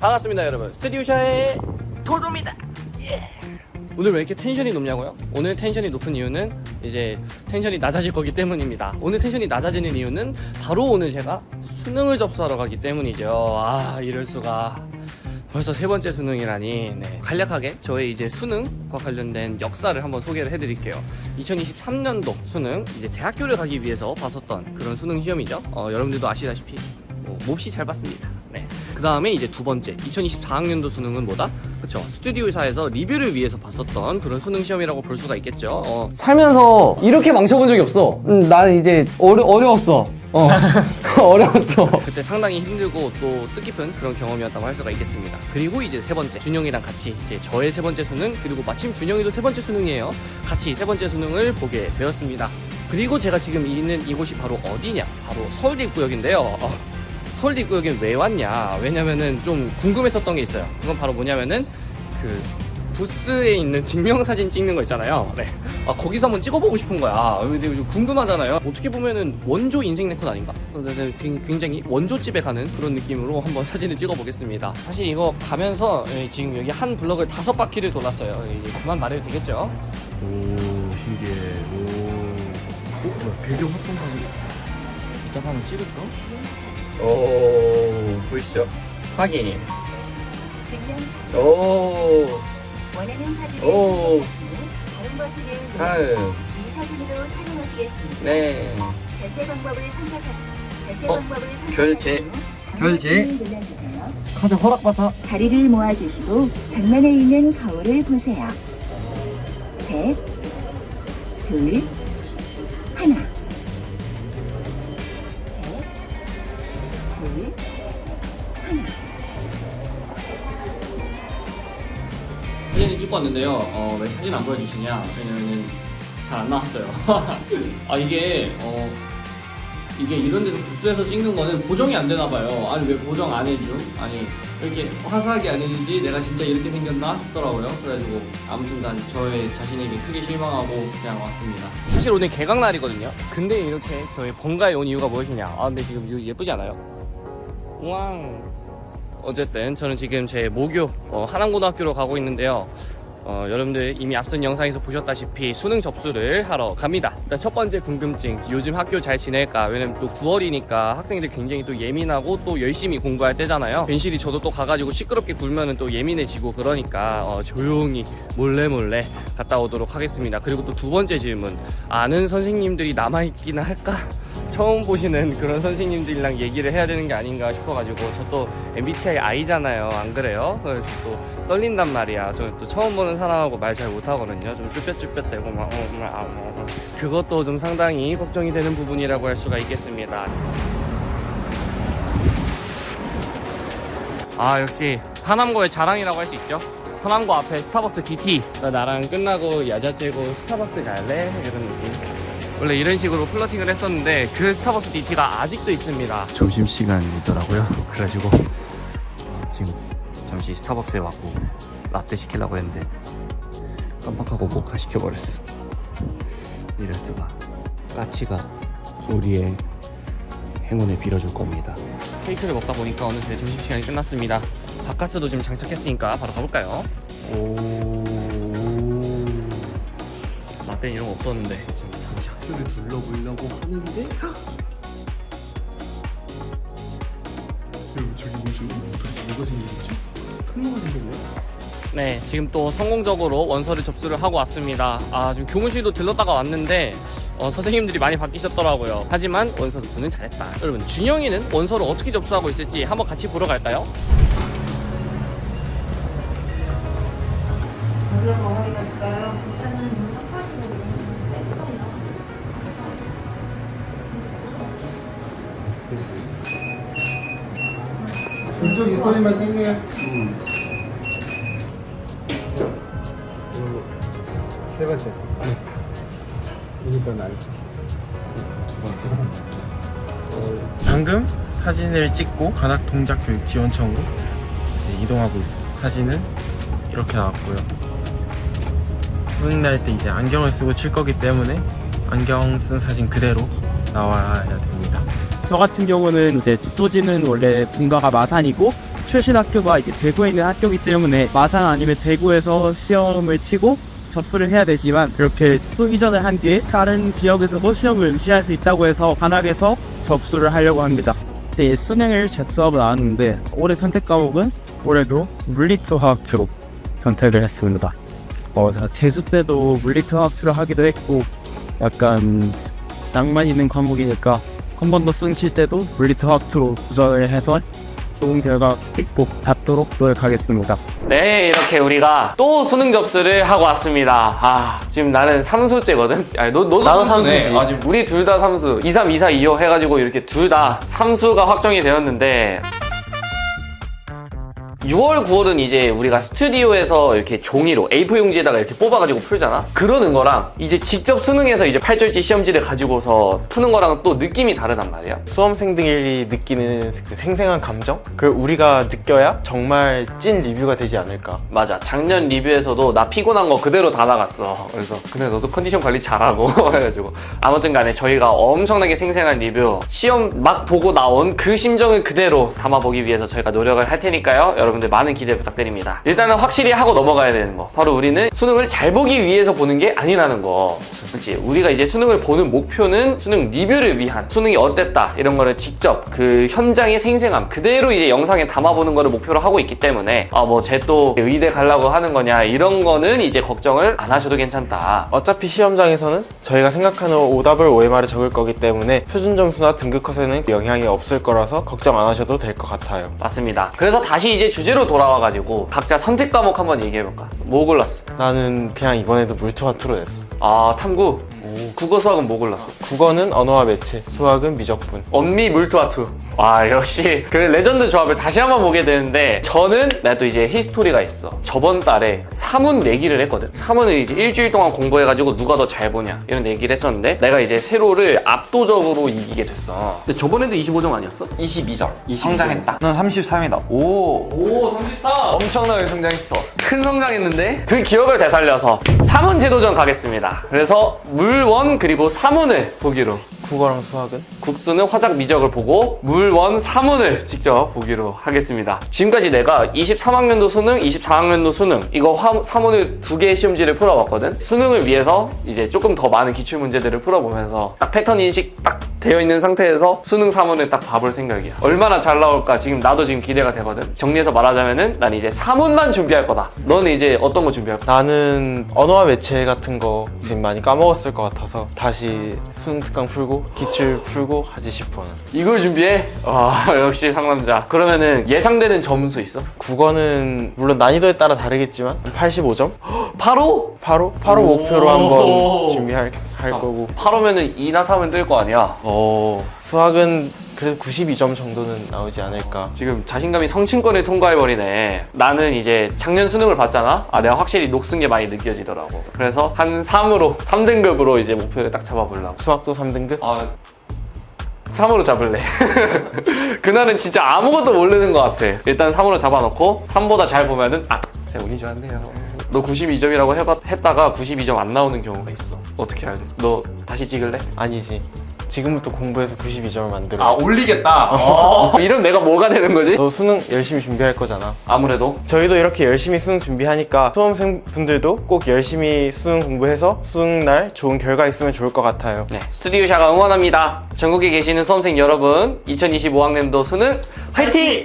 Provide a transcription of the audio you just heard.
반갑습니다 여러분. 스튜디오샤의 도도입니다. 예. 오늘 왜 이렇게 텐션이 높냐고요? 오늘 텐션이 높은 이유는 이제 텐션이 낮아질 거기 때문입니다. 오늘 텐션이 낮아지는 이유는 바로 오늘 제가 수능을 접수하러 가기 때문이죠. 아 이럴 수가. 벌써 세 번째 수능이라니. 네. 간략하게 저의 이제 수능과 관련된 역사를 한번 소개를 해드릴게요. 2023년도 수능 이제 대학교를 가기 위해서 봤었던 그런 수능 시험이죠. 어, 여러분들도 아시다시피 뭐, 몹시 잘 봤습니다. 네. 그 다음에 이제 두 번째 2024학년도 수능은 뭐다? 그쵸 스튜디오사에서 리뷰를 위해서 봤었던 그런 수능 시험이라고 볼 수가 있겠죠 어, 살면서 이렇게 망쳐본 적이 없어. 음, 나는 이제 어려, 어려웠어. 어. 어려웠어. 그때 상당히 힘들고 또 뜻깊은 그런 경험이었다고 할 수가 있겠습니다. 그리고 이제 세 번째 준영이랑 같이 이제 저의 세 번째 수능 그리고 마침 준영이도 세 번째 수능이에요. 같이 세 번째 수능을 보게 되었습니다. 그리고 제가 지금 있는 이곳이 바로 어디냐? 바로 서울대 입구역인데요. 어, 서울대 입구역에 왜 왔냐? 왜냐면은 좀 궁금했었던 게 있어요. 그건 바로 뭐냐면은 그 부스에 있는 증명사진 찍는 거 있잖아요. 네. 아, 거기서 한번 찍어보고 싶은 거야. 근데 궁금하잖아요. 어떻게 보면은 원조 인생 네컷 아닌가? 근데 네, 굉- 굉장히 원조집에 가는 그런 느낌으로 한번 사진을 찍어보겠습니다. 사실 이거 가면서 예, 지금 여기 한 블럭을 다섯 바퀴를 돌았어요. 예, 이제 그만 말해도 되겠죠? 오 신기해 오 어? 배경 합성감이 이따가 한번 찍을까? 오 보이시죠? 확인. 증명 오. 원하는 사진을 오. 다른 버튼을 다음. 이 사진으로 촬영하시겠습니다. 네. 결제 방법을 선택하시고 결제 어, 방법을 결제. 선택하시고 결제. 버튼을 눌러주세요. 카드 허락받아. 다리를 모아주시고 정면에 있는 거울을 보세요. 셋, 둘, 사진을 찍고 왔는데요. 어, 왜 사진 안 보여주시냐? 왜냐면은 잘 안 나왔어요. 아 이게 어 이게 이런 데서 부스에서 찍는 거는 보정이 안 되나 봐요. 아니 왜 보정 안 해줌? 아니 이렇게 화사하게 안 해주지 내가 진짜 이렇게 생겼나 싶더라고요. 그래가지고 아무튼 난 저의 자신에게 크게 실망하고 그냥 왔습니다. 사실 오늘 개강 날이거든요. 근데 이렇게 저희 본가에 온 이유가 무엇이냐? 아 근데 지금 이거 예쁘지 않아요? 왕. 어쨌든 저는 지금 제 모교 어, 하남고등학교로 가고 있는데요. 어, 여러분들 이미 앞선 영상에서 보셨다시피 수능 접수를 하러 갑니다. 일단 첫 번째 궁금증, 요즘 학교 잘 지낼까? 왜냐면 또 9월이니까 학생들이 굉장히 또 예민하고 또 열심히 공부할 때잖아요. 괜시리 저도 또 가가지고 시끄럽게 굴면은 또 예민해지고 그러니까 어, 조용히 몰래 몰래 갔다 오도록 하겠습니다. 그리고 또 두 번째 질문, 아는 선생님들이 남아있기나 할까? 처음 보시는 그런 선생님들이랑 얘기를 해야 되는 게 아닌가 싶어가지고 저 또 MBTI I잖아요 안 그래요? 그래서 또 떨린단 말이야 저는 또 처음 보는 사람하고 말 잘 못하거든요 좀 쭈뼛쭈뼛 대고 막 어, 어, 어. 그것도 좀 상당히 걱정이 되는 부분이라고 할 수가 있겠습니다 아 역시 하남고의 자랑이라고 할 수 있죠 하남고 앞에 스타벅스 DT 나 나랑 끝나고 야자 째고 스타벅스 갈래? 이런 느낌 원래 이런 식으로 플러팅을 했었는데 그 스타벅스 DT가 아직도 있습니다. 점심시간이더라고요 그래가지고 지금 잠시 스타벅스에 왔고 라떼 시키려고 했는데 깜빡하고 모카 시켜버렸어. 이럴 수가. 까치가 우리의 행운을 빌어줄 겁니다. 케이크를 먹다 보니까 어느새 점심시간이 끝났습니다. 바카스도 지금 장착했으니까 바로 가볼까요? 오. 라떼는 이런 거 없었는데. 학교를 둘러보려고 하는데 여러분 저기 뭐죠? 도대체 뭐가 생긴 거지? 통로가 생겼네 네, 지금 또 성공적으로 원서를 접수를 하고 왔습니다. 아, 지금 교무실도 들렀다가 왔는데, 어, 선생님들이 많이 바뀌셨더라고요. 하지만 원서 접수는 잘했다. 여러분, 준영이는 원서를 어떻게 접수하고 있을지 한번 같이 보러 갈까요? 먼저 더 확인하실까요? 이쪽 입꼬리만 당겨요. 세 번째. 이니까 날. 방금 사진을 찍고 관악 동작 교육 지원청으로 이제 이동하고 있습니다. 사진은 이렇게 나왔고요. 수능 날때 이제 안경을 쓰고 칠 거기 때문에 안경 쓴 사진 그대로 나와야 됩니다. 저 같은 경우는 이제 주소지는 원래 본가가 마산이고 출신 학교가 이제 대구에 있는 학교이기 때문에 마산 아니면 대구에서 시험을 치고 접수를 해야 되지만 그렇게 수기 전을 한 뒤에 다른 지역에서도 시험을 응시할 수 있다고 해서 관악에서 접수를 하려고 합니다. 네, 수능을 제 수업을 나왔는데 올해 선택 과목은 올해도 물리투학 쪽 선택을 했습니다. 어, 자, 재수 때도 물리투학 를 하기도 했고 약간 낭만 있는 과목이니까 한 번 더 승실 때도 물리투학 로 도전을 해서 좋은 결과 꼭 받도록 노력하겠습니다. 네, 이렇게 우리가 또 수능 접수를 하고 왔습니다. 아, 지금 나는 삼수째거든? 아니, 너, 너도 나도 삼수네. 삼수지. 아, 지금 우리 둘 다 삼수. 2, 3, 2, 4, 2, 5 해가지고 이렇게 둘 다 삼수가 확정이 되었는데, 6월, 9월은 이제 우리가 스튜디오에서 이렇게 종이로 A4 용지에다가 이렇게 뽑아가지고 풀잖아? 그러는 거랑 이제 직접 수능에서 이제 팔절지 시험지를 가지고서 푸는 거랑은 또 느낌이 다르단 말이야. 수험생들이 느끼는 그 생생한 감정? 그걸 우리가 느껴야 정말 찐 리뷰가 되지 않을까. 맞아. 작년 리뷰에서도 나 피곤한 거 그대로 다 나갔어. 그래서 근데 너도 컨디션 관리 잘하고 해가지고 아무튼 간에 저희가 엄청나게 생생한 리뷰 시험 막 보고 나온 그 심정을 그대로 담아보기 위해서 저희가 노력을 할 테니까요. 여러분 들 많은 기대 부탁드립니다. 일단은 확실히 하고 넘어가야 되는 거. 바로 우리는 수능을 잘 보기 위해서 보는 게 아니라는 거. 그렇지. 우리가 이제 수능을 보는 목표는 수능 리뷰를 위한 수능이 어땠다 이런 거를 직접 그 현장의 생생함 그대로 이제 영상에 담아보는 거를 목표로 하고 있기 때문에 아 뭐 쟤 또 의대 가려고 하는 거냐 이런 거는 이제 걱정을 안 하셔도 괜찮다. 어차피 시험장에서는 저희가 생각하는 오답을 OMR에 적을 거기 때문에 표준 점수나 등급 컷에는 영향이 없을 거라서 걱정 안 하셔도 될 것 같아요. 맞습니다. 그래서 다시 이제 주 제로 돌아와가지고 각자 선택 과목 한번 얘기해볼까? 뭐 골랐어? 나는 그냥 이번에도 물투와 투로 냈어. 아 탐구. 국어 수학은 뭐 골랐어? 국어는 언어와 매체, 수학은 미적분. 언미 물투와투. 와 역시 그 레전드 조합을 다시 한번 보게 되는데 저는 나도 이제 히스토리가 있어. 저번 달에 사문 내기를 했거든. 사문을 이제 일주일 동안 공부해가지고 누가 더 잘 보냐 이런 내기를 했었는데 내가 이제 세로를 압도적으로 이기게 됐어. 근데 저번에도 25점 아니었어? 22점 22점 성장했다 넌 33이다 오 오 33. 엄청나게 성장했어 큰 성장했는데 그 기억을 되살려서 사문 제도전 가겠습니다. 그래서 물원 그리고 사문을 보기로 국어랑 수학은? 국수는 화작 미적을 보고 물원 사문을 직접 보기로 하겠습니다. 지금까지 내가 23학년도 수능, 24학년도 수능 이거 화- 사문을 두 개의 시험지를 풀어봤거든. 수능을 위해서 이제 조금 더 많은 기출 문제들을 풀어보면서 딱 패턴 인식 딱 되어 있는 상태에서 수능 사문을 딱 봐볼 생각이야. 얼마나 잘 나올까 지금 나도 지금 기대가 되거든. 정리해서 말하자면은 난 이제 사문만 준비할 거다. 너는 이제 어떤 거 준비할 거야? 나는 언어와 매체 같은 거 지금 많이 까먹었을 것 같아서 다시 수능 특강 풀고 기출 풀고 하지 싶어. 는 이걸 준비해? 와 역시 상남자. 그러면은 예상되는 점수 있어? 국어는 물론 난이도에 따라 다르겠지만 85점? 바로 바로 바로 목표로 한번 준비할 할 거고 8호면은 2나 3은 뜰 거 아니야? 어. 수학은 그래도 92점 정도는 나오지 않을까. 지금 자신감이 성층권을 통과해버리네. 나는 이제 작년 수능을 봤잖아? 아, 내가 확실히 녹슨 게 많이 느껴지더라고. 그래서 한 3으로, 3등급으로 이제 목표를 딱 잡아보려고. 수학도 3등급? 아, 3으로 잡을래. 그날은 진짜 아무것도 모르는 것 같아. 일단 3으로 잡아놓고, 3보다 잘 보면은, 아, 제가 운이 좋았네요. 너 92점이라고 해봤, 했다가 92점 안 나오는 경우가 있어. 어떻게 할래? 너 다시 찍을래? 아니지. 지금부터 공부해서 92점을 만들어. 아, 올리겠다. 어. 이러면 내가 뭐가 되는 거지? 너 수능 열심히 준비할 거잖아. 아무래도. 저희도 이렇게 열심히 수능 준비하니까 수험생 분들도 꼭 열심히 수능 공부해서 수능 날 좋은 결과 있으면 좋을 것 같아요. 네, 스튜디오 샤가 응원합니다. 전국에 계시는 수험생 여러분, 2025학년도 수능 화이팅!